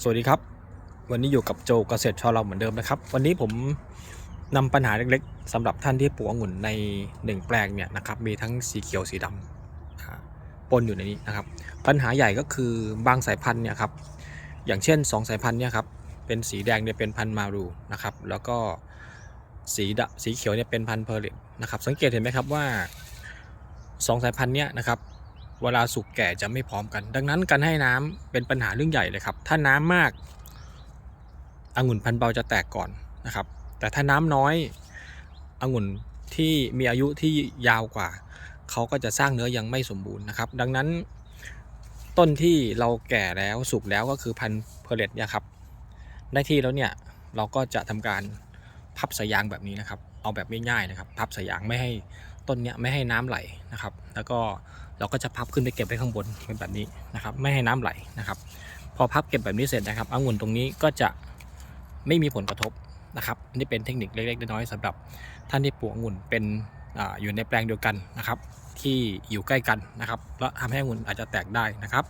สวัสดีครับ วันนี้อยู่กับโจเกษตรชอเราเหมือนเดิมนะครับ วันนี้ผมนำปัญหาเล็กๆสำหรับท่านที่ปลูกองุ่นในหนึ่งแปลงเนี่ยนะครับมีทั้งสีเขียวสีดำอ่าปนอยู่ในนี้นะครับ ปัญหาใหญ่ก็คือบางสายพันธุ์เนี่ยครับอย่างเช่น 2 สายพันธุ์เนี่ยครับเป็นสีแดงเนี่ยเป็นพันธุ์มารูนะครับแล้วก็สีดสีเขียวเนี่ยเป็นพันธุ์เพอร์เรตนะครับสังเกตเห็นไหมครับว่า 2 สายพันธุ์เนี่ยนะครับ เวลาสุกแก่จะไม่พร้อมกัน ดังนั้นการให้น้ำเป็นปัญหาเรื่องใหญ่เลยครับ ถ้าน้ำมากองุ่นพันธุ์เบาจะแตกก่อนนะครับ แต่ถ้าน้ำน้อยองุ่นที่มีอายุที่ยาวกว่า เขาก็จะสร้างเนื้อยังไม่สมบูรณ์นะครับ ดังนั้น ต้นที่เราแก่แล้วสุกแล้วก็คือพันธุ์เพอร์เรตเนี่ยครับ ได้ที่แล้วเนี่ยเราก็จะทำการพับสายยางแบบนี้นะครับ เอาแบบง่ายๆนะครับ พับสายยางไม่ให้ต้นเนี้ยไม่ให้น้ำไหลนะครับ แล้วก็ เราก็จะพับขึ้นไปเก็บไว้ข้างบนเป็นแบบนี้นะครับ ไม่ให้น้ำไหลนะครับ พอพับเก็บแบบนี้เสร็จนะครับองุ่นตรงนี้ก็จะไม่มีผลกระทบนะครับนี่เป็นเทคนิคเล็กๆน้อยๆสำหรับท่านที่ปลูกองุ่นเป็นออยู่ในแปลงเดียวกันนะครับ ที่อยู่ใกล้กันนะครับแล้วทำให้องุ่นอาจจะแตกได้นะครับ